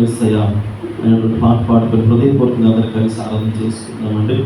నాకు భయం పాట పాడుకుని హృదయపూర్వకంగా అందరు కలిసి ఆరాధన చేసుకుందామండి.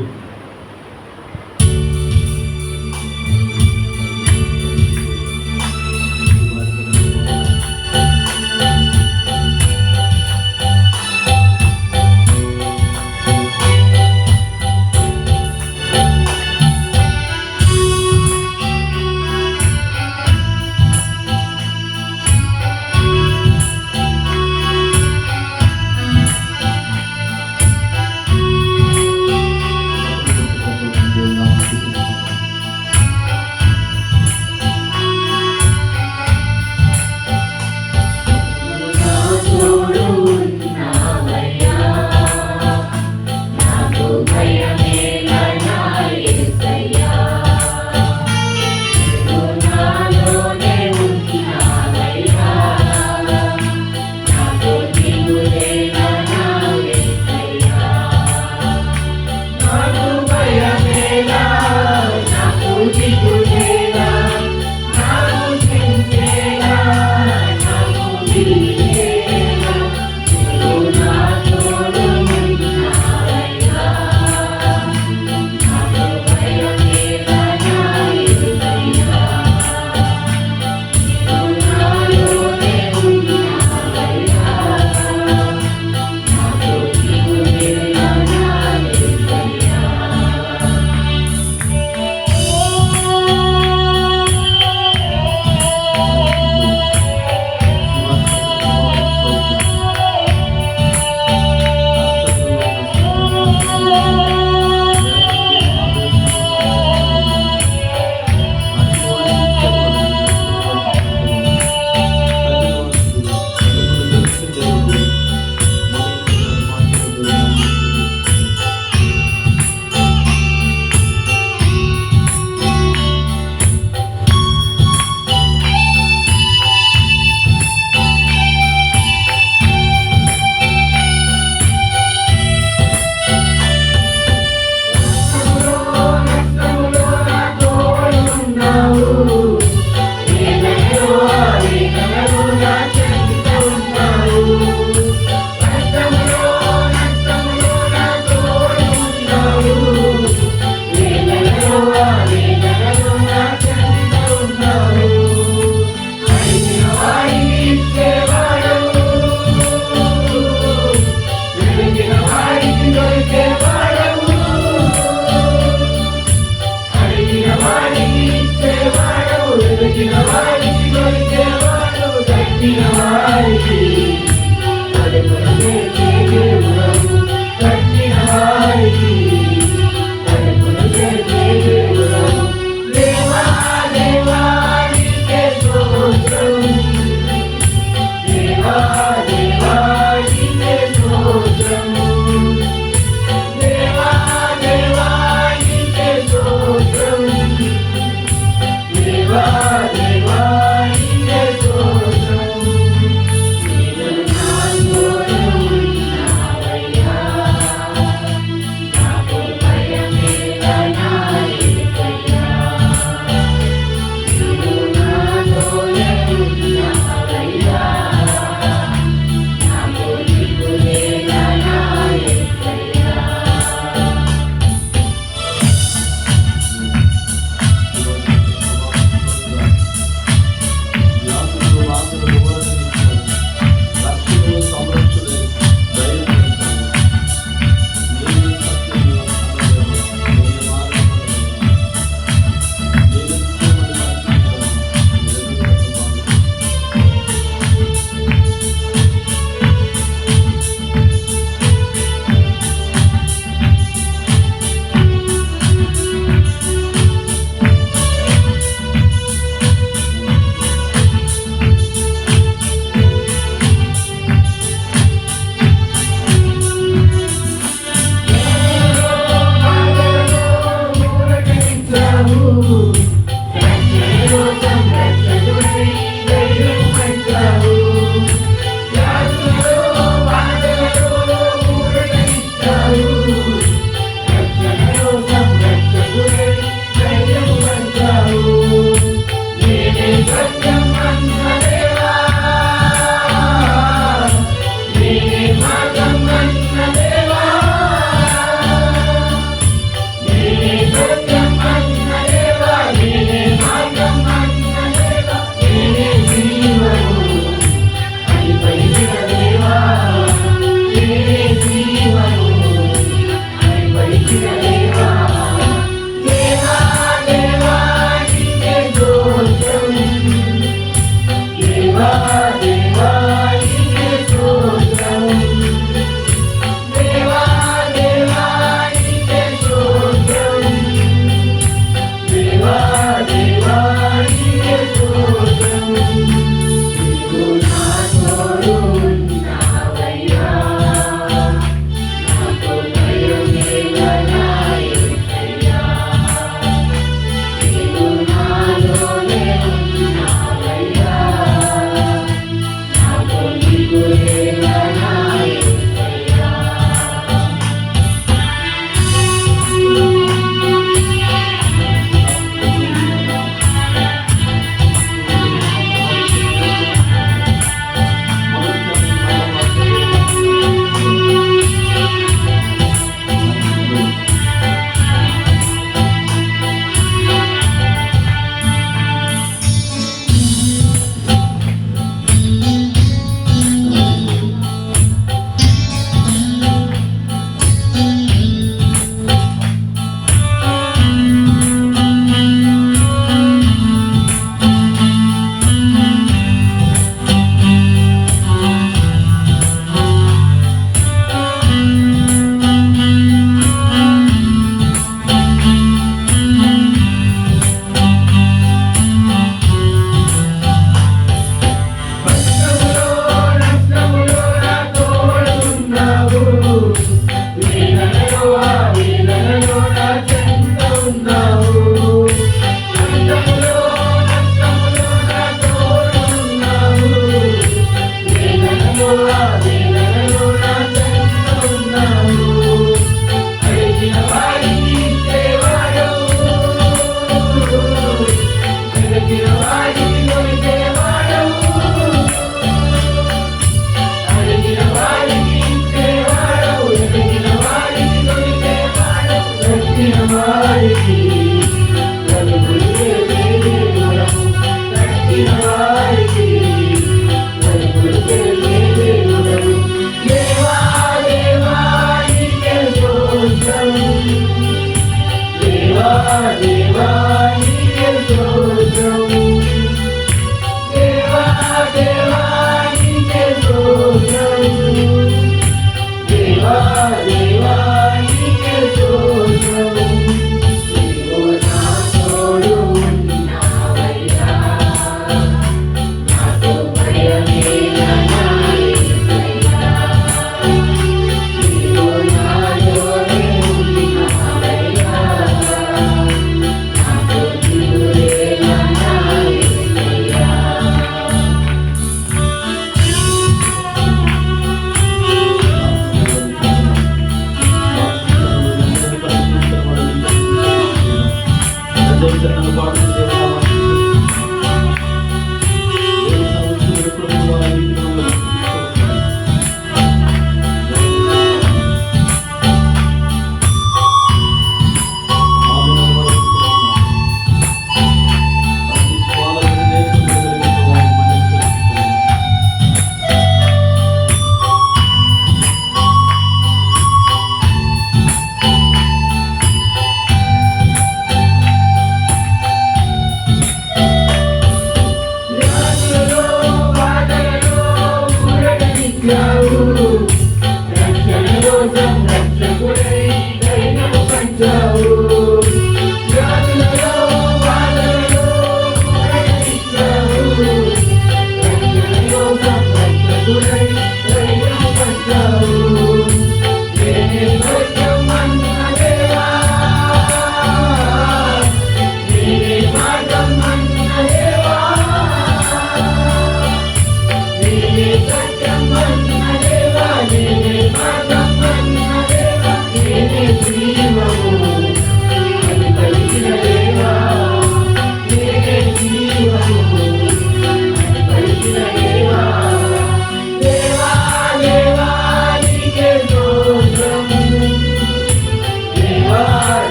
amor.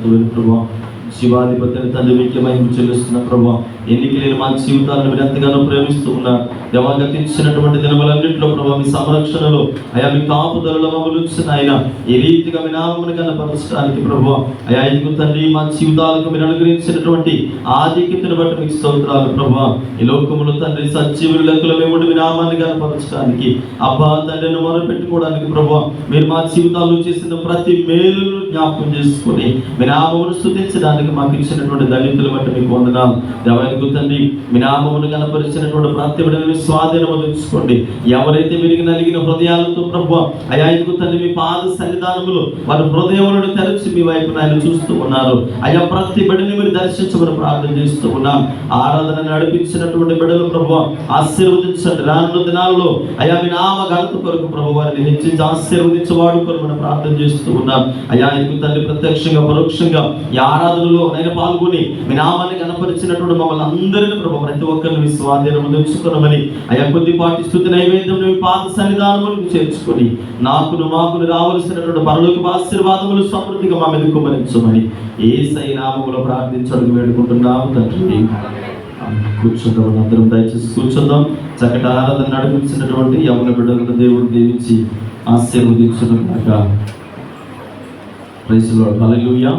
ఆలోచనకర్తమైన ప్రభా. శివాధిపతిని తండ్రి మీకు మహిమ చెల్లిస్తున్న ప్రభా. ఎన్నిక లేని మా జీవితాలను మీరు ఎంతగానో ప్రేమిస్తూ ఉన్నా దేవా గతించినటువంటి దినములన్నింటిలో ప్రభావ మీ సంరక్షణలో అయా మీ కాపుదలలో మమ్మల్ని ఆయన ఏ రీతిగా మీ నామమును కనపరచడానికి ప్రభా అయా ఎందుకు తండ్రి మా జీవితాలకు మీరు అనుగ్రహించినటువంటి ఆధిక్యతను బట్టి మీకు స్తోత్రాలు ప్రభా. ఈ లోకములు తండ్రి సజీవులు లెక్కలు మేము మీ నామాన్ని కనపరచడానికి అబ్బా తండ్రిని మొరపెట్టుకోవడానికి ప్రభా మీరు మా జీవితాల్లో చేసిన ప్రతి మేలును జ్ఞాపకం చేసుకుని మీ నామమును స్థుతించడానికి మాకు ఇచ్చినటువంటి దళితులు బట్టి మీకు వందనాలు. దేవానికి తండ్రి మీ నామమును కనపరిచినటువంటి ప్రతి బిడ్డని స్వాధీనము తెచ్చుకోండి ఎవరైతే మీరు నలిగిన హృదయాలతో ప్రభు అయా ఎందుకు తండ్రి మీ పాద సన్నిధానములు వారి హృదయములను తెరచి మీ వైపు ఆయన చూస్తూ ఉన్నారు. అయ్యా ప్రతి బిడ్డని మీరు దర్శించమని ప్రార్థన చేస్తూ ఉన్నాం. ఆరాధన నడిపించినటువంటి బిడ్డలు ప్రభు ఆశీర్వదించండి. రానున్న దినాల్లో అయా మీ నామ ఘనత కొరకు ప్రభు వారిని హెచ్చించి ఆశీర్వదించవాడు కొరకు మనం ప్రార్థన చేస్తూ ఉన్నాం. అయ్యా ఎందుకు తండ్రి ప్రత్యక్షంగా పరోక్షంగా ఈ ఆరాధనలో నేను పాల్గొని మీ నామాన్ని కనపరిచినటువంటి మమ్మల్ని వాళ్ళందరినీ ప్రభు ప్రతి ఒక్కరిని మీ స్వాధీనం తెలుసుకున్నామని అయ్యా కొద్దిపాటి స్థుతి నైవేద్యం పాత పాద సన్నిధానములకు చేర్చుకొని నాకును మాకును రావలసినటువంటి పరలోకి ఆశీర్వాదములు సమృద్ధిగా మా మీద కుమరించమని ఏ నామములో ప్రార్థించడానికి వేడుకుంటున్నాము తండ్రి. కూర్చుందాం అందరం దయచేసి కూర్చుందాం. చక్కటి ఆరాధన నడిపించినటువంటి యమున బిడ్డలను దేవుడు దీవించి ఆశీర్వదించడం కాక ప్రైజ్లో హల్లెలూయా